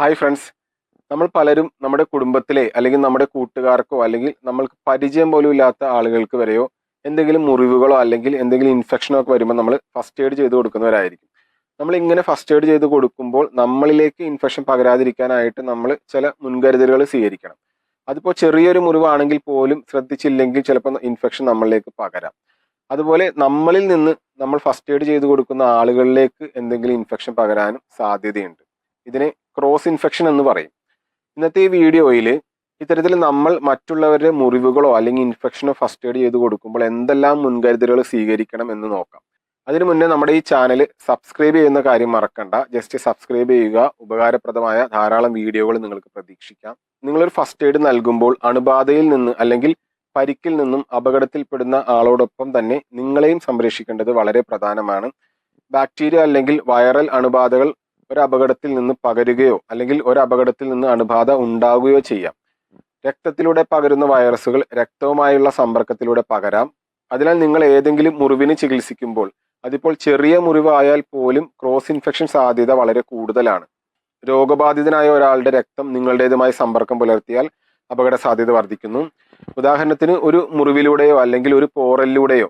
Hi friends നമ്മൾ പലരും നമ്മുടെ കുടുംബത്തിലെ അല്ലെങ്കിൽ നമ്മുടെ കൂട്ടുകാർക്കോ അല്ലെങ്കിൽ നമ്മൾക്ക് പരിചയം പോലും ഇല്ലാത്ത ആളുകൾക്ക് വരെയോ എന്തെങ്കിലും മുറിവുകളോ അല്ലെങ്കിൽ എന്തെങ്കിലും ഇൻഫെക്ഷനോ ഒക്കെ വരുമ്പോൾ നമ്മൾ ഫസ്റ്റ് എയ്ഡ് ചെയ്ത് കൊടുക്കുന്നവരായിരിക്കും. നമ്മൾ ഇങ്ങനെ ഫസ്റ്റ് എയ്ഡ് ചെയ്ത് കൊടുക്കുമ്പോൾ നമ്മളിലേക്ക് ഇൻഫെക്ഷൻ പകരാതിരിക്കാനായിട്ട് നമ്മൾ ചില മുൻകരുതലുകൾ സ്വീകരിക്കണം. അതിപ്പോൾ ചെറിയൊരു മുറിവാണെങ്കിൽ പോലും ശ്രദ്ധിച്ചില്ലെങ്കിൽ ചിലപ്പോൾ ഇൻഫെക്ഷൻ നമ്മളിലേക്ക് പകരാം. അതുപോലെ നമ്മളിൽ നിന്ന് നമ്മൾ ഫസ്റ്റ് എയ്ഡ് ചെയ്ത് കൊടുക്കുന്ന ആളുകളിലേക്ക് എന്തെങ്കിലും ഇൻഫെക്ഷൻ പകരാനും സാധ്യതയുണ്ട്. ഇതിനെ ക്രോസ് ഇൻഫെക്ഷൻ എന്ന് പറയും. ഇന്നത്തെ ഈ വീഡിയോയിൽ ഇത്തരത്തിൽ നമ്മൾ മറ്റുള്ളവരുടെ മുറിവുകളോ അല്ലെങ്കിൽ ഇൻഫെക്ഷനോ ഫസ്റ്റ് എയ്ഡ് ചെയ്ത് കൊടുക്കുമ്പോൾ എന്തെല്ലാം മുൻകരുതലുകൾ സ്വീകരിക്കണം എന്ന് നോക്കാം. അതിനു മുന്നേ നമ്മുടെ ഈ ചാനൽ സബ്സ്ക്രൈബ് ചെയ്യുന്ന കാര്യം മറക്കണ്ട. ജസ്റ്റ് സബ്സ്ക്രൈബ് ചെയ്യുക. ഉപകാരപ്രദമായ ധാരാളം വീഡിയോകൾ നിങ്ങൾക്ക് പ്രതീക്ഷിക്കാം. നിങ്ങളൊരു ഫസ്റ്റ് എയ്ഡ് നൽകുമ്പോൾ അണുബാധയിൽ നിന്ന് അല്ലെങ്കിൽ പരിക്കിൽ നിന്നും അപകടത്തിൽപ്പെടുന്ന ആളോടൊപ്പം തന്നെ നിങ്ങളെയും സംരക്ഷിക്കേണ്ടത് വളരെ പ്രധാനമാണ്. ബാക്ടീരിയ അല്ലെങ്കിൽ വൈറൽ അണുബാധകൾ ഒരു അപകടത്തിൽ നിന്ന് പകരുകയോ അല്ലെങ്കിൽ ഒരു അപകടത്തിൽ നിന്ന് അണുബാധ ഉണ്ടാവുകയോ ചെയ്യാം. രക്തത്തിലൂടെ പകരുന്ന വൈറസുകൾ രക്തവുമായുള്ള സമ്പർക്കത്തിലൂടെ പകരാം. അതിനാൽ നിങ്ങൾ ഏതെങ്കിലും മുറിവിന് ചികിത്സിക്കുമ്പോൾ അതിപ്പോൾ ചെറിയ മുറിവായാൽ പോലും ക്രോസ് ഇൻഫെക്ഷൻ സാധ്യത വളരെ കൂടുതലാണ്. രോഗബാധിതനായ ഒരാളുടെ രക്തം നിങ്ങളുടേതുമായി സമ്പർക്കം പുലർത്തിയാൽ അപകട സാധ്യത വർദ്ധിക്കുന്നു. ഉദാഹരണത്തിന് ഒരു മുറിവിലൂടെയോ അല്ലെങ്കിൽ ഒരു പോറലിലൂടെയോ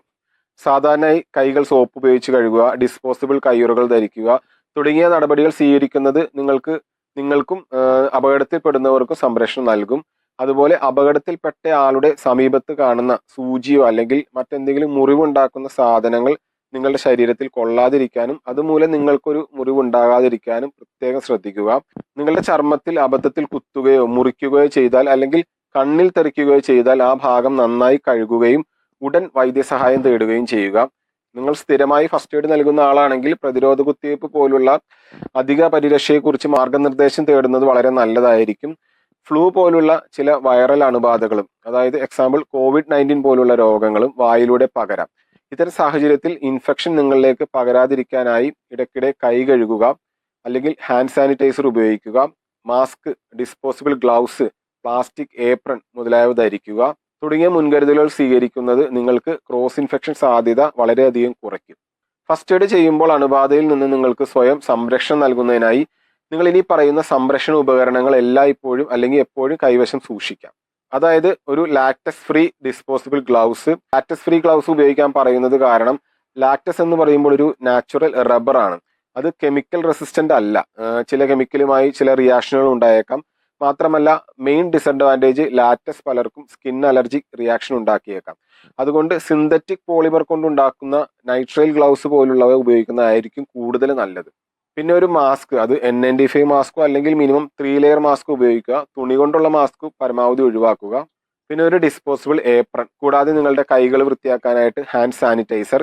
സാധാരണയായി കൈകൾ സോപ്പ് ഉപയോഗിച്ച് കഴുകുക ഡിസ്പോസിബിൾ കയ്യുറകൾ ധരിക്കുക തുടങ്ങിയ നടപടികൾ സ്വീകരിക്കുന്നത് നിങ്ങൾക്ക് നിങ്ങൾക്കും അപകടത്തിൽപ്പെടുന്നവർക്കും സംരക്ഷണം നൽകും. അതുപോലെ അപകടത്തിൽപ്പെട്ട ആളുടെ സമീപത്ത് കാണുന്ന സൂചിയോ അല്ലെങ്കിൽ മറ്റെന്തെങ്കിലും മുറിവുണ്ടാക്കുന്ന സാധനങ്ങൾ നിങ്ങളുടെ ശരീരത്തിൽ കൊള്ളാതിരിക്കാനും അതുമൂലം നിങ്ങൾക്കൊരു മുറിവുണ്ടാകാതിരിക്കാനും പ്രത്യേകം ശ്രദ്ധിക്കുക. നിങ്ങളുടെ ചർമ്മത്തിൽ അബദ്ധത്തിൽ കുത്തുകയോ മുറിക്കുകയോ ചെയ്താൽ അല്ലെങ്കിൽ കണ്ണിൽ തെറിക്കുകയോ ചെയ്താൽ ആ ഭാഗം നന്നായി കഴുകുകയും ഉടൻ വൈദ്യസഹായം തേടുകയും ചെയ്യുക. നിങ്ങൾ സ്ഥിരമായി ഫസ്റ്റ് എയ്ഡ് നൽകുന്ന ആളാണെങ്കിൽ പ്രതിരോധ കുത്തിവയ്പ് പോലുള്ള അധിക പരിരക്ഷയെക്കുറിച്ച് മാർഗനിർദ്ദേശം തേടുന്നത് വളരെ നല്ലതായിരിക്കും. ഫ്ലൂ പോലുള്ള ചില വൈറൽ അണുബാധകളും അതായത് എക്സാമ്പിൾ കോവിഡ് നയന്റീൻ പോലുള്ള രോഗങ്ങളും വായിലൂടെ പകരാം. ഇത്തരം സാഹചര്യത്തിൽ ഇൻഫെക്ഷൻ നിങ്ങളിലേക്ക് പകരാതിരിക്കാനായി ഇടയ്ക്കിടെ കൈ കഴുകുക അല്ലെങ്കിൽ ഹാൻഡ് സാനിറ്റൈസർ ഉപയോഗിക്കുക mask disposable gloves plastic apron മുതലായവ ധരിക്കുക തുടങ്ങിയ മുൻകരുതലുകൾ സ്വീകരിക്കുന്നത് നിങ്ങൾക്ക് ക്രോസ് ഇൻഫെക്ഷൻ സാധ്യത വളരെയധികം കുറയ്ക്കും. ഫസ്റ്റ് എയ്ഡ് ചെയ്യുമ്പോൾ അണുബാധയിൽ നിന്ന് നിങ്ങൾക്ക് സ്വയം സംരക്ഷണം നൽകുന്നതിനായി നിങ്ങൾ ഇനി പറയുന്ന സംരക്ഷണ ഉപകരണങ്ങൾ എല്ലായ്പ്പോഴും അല്ലെങ്കിൽ എപ്പോഴും കൈവശം സൂക്ഷിക്കാം. അതായത് ഒരു latex free disposable gloves latex free gloves ഉപയോഗിക്കാൻ പറയുന്നത് കാരണം ലാക്ടസ് എന്ന് പറയുമ്പോൾ ഒരു നാച്ചുറൽ റബ്ബർ ആണ്. അത് കെമിക്കൽ റെസിസ്റ്റന്റ് അല്ല. ചില കെമിക്കലുമായി ചില റിയാക്ഷനുകൾ ഉണ്ടായേക്കാം. മാത്രമല്ല മെയിൻ ഡിസഡ്വാന്റേജ് ലാറ്റസ് പലർക്കും സ്കിൻ അലർജി റിയാക്ഷൻ ഉണ്ടാക്കിയേക്കാം. അതുകൊണ്ട് സിന്തറ്റിക് പോളിമർ കൊണ്ടുണ്ടാക്കുന്ന നൈട്രൈൽ ഗ്ലൗസ് പോലുള്ളവ ഉപയോഗിക്കുന്നതായിരിക്കും കൂടുതൽ നല്ലത്. പിന്നെ ഒരു മാസ്ക് അത് എൻ നയന്റി ഫൈവ് മാസ്കോ അല്ലെങ്കിൽ മിനിമം ത്രീ ലെയർ മാസ്ക് ഉപയോഗിക്കുക. തുണി കൊണ്ടുള്ള മാസ്ക് പരമാവധി ഒഴിവാക്കുക. പിന്നെ ഒരു ഡിസ്പോസിബിൾ ഏപ്രൺ കൂടാതെ നിങ്ങളുടെ കൈകൾ വൃത്തിയാക്കാനായിട്ട് ഹാൻഡ് സാനിറ്റൈസർ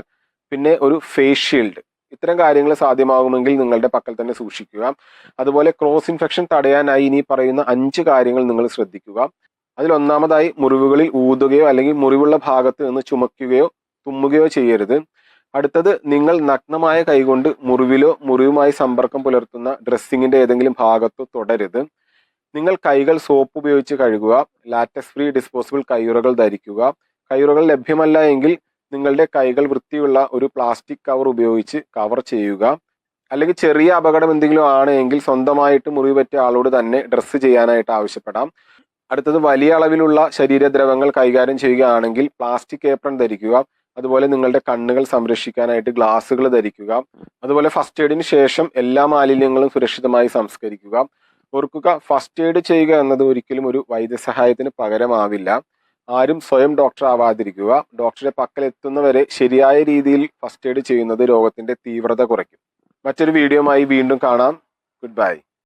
പിന്നെ ഒരു ഫേസ് ഷീൽഡ് ഇത്തരം കാര്യങ്ങൾ സാധ്യമാകുമെങ്കിൽ നിങ്ങളുടെ പക്കൽ തന്നെ സൂക്ഷിക്കുക. അതുപോലെ ക്രോസ് ഇൻഫെക്ഷൻ തടയാനായി ഇനി പറയുന്ന അഞ്ച് കാര്യങ്ങൾ നിങ്ങൾ ശ്രദ്ധിക്കുക. അതിൽ ഒന്നാമതായി മുറിവുകളിൽ ഊതുകയോ അല്ലെങ്കിൽ മുറിവുള്ള ഭാഗത്ത് നിന്ന് ചുമക്കുകയോ തുമ്മുകയോ ചെയ്യരുത്. അടുത്തത് നിങ്ങൾ നഗ്നമായ കൈകൊണ്ട് മുറിവിലോ മുറിവുമായി സമ്പർക്കം പുലർത്തുന്ന ഡ്രസ്സിങ്ങിന്റെ ഏതെങ്കിലും ഭാഗത്തോ തുടരുത്. നിങ്ങൾ കൈകൾ സോപ്പ് ഉപയോഗിച്ച് കഴുകുക. ലാറ്റസ് ഫ്രീ ഡിസ്പോസിബിൾ കയ്യുറകൾ ധരിക്കുക. കയ്യുറകൾ ലഭ്യമല്ല എങ്കിൽ നിങ്ങളുടെ കൈകൾ വൃത്തിയുള്ള ഒരു പ്ലാസ്റ്റിക് കവർ ഉപയോഗിച്ച് കവർ ചെയ്യുക. അല്ലെങ്കിൽ ചെറിയ അപകടം എന്തെങ്കിലും ആണെങ്കിൽ സ്വന്തമായിട്ട് മുറിവ് പറ്റിയ ആളോട് തന്നെ ഡ്രസ്സ് ചെയ്യാനായിട്ട് ആവശ്യപ്പെടാം. അടുത്തത് വലിയ അളവിലുള്ള ശരീരദ്രവങ്ങൾ കൈകാര്യം ചെയ്യുകയാണെങ്കിൽ പ്ലാസ്റ്റിക് ഏപ്രൺ ധരിക്കുക. അതുപോലെ നിങ്ങളുടെ കണ്ണുകൾ സംരക്ഷിക്കാനായിട്ട് ഗ്ലാസ്സുകൾ ധരിക്കുക. അതുപോലെ ഫസ്റ്റ് എയ്ഡിന് ശേഷം എല്ലാ മാലിന്യങ്ങളും സുരക്ഷിതമായി സംസ്കരിക്കുക. ഓർക്കുക ഫസ്റ്റ് എയ്ഡ് ചെയ്യുക എന്നത് ഒരിക്കലും ഒരു വൈദ്യസഹായത്തിന് പകരമാവില്ല. ആരും സ്വയം ഡോക്ടർ ആവാതിരിക്കുക. ഡോക്ടറെ പക്കലെത്തുന്നവരെ ശരിയായ രീതിയിൽ ഫസ്റ്റ് എയ്ഡ് ചെയ്യുന്നത് രോഗത്തിന്റെ തീവ്രത കുറയ്ക്കും. മറ്റൊരു വീഡിയോയുമായി വീണ്ടും കാണാം. Good bye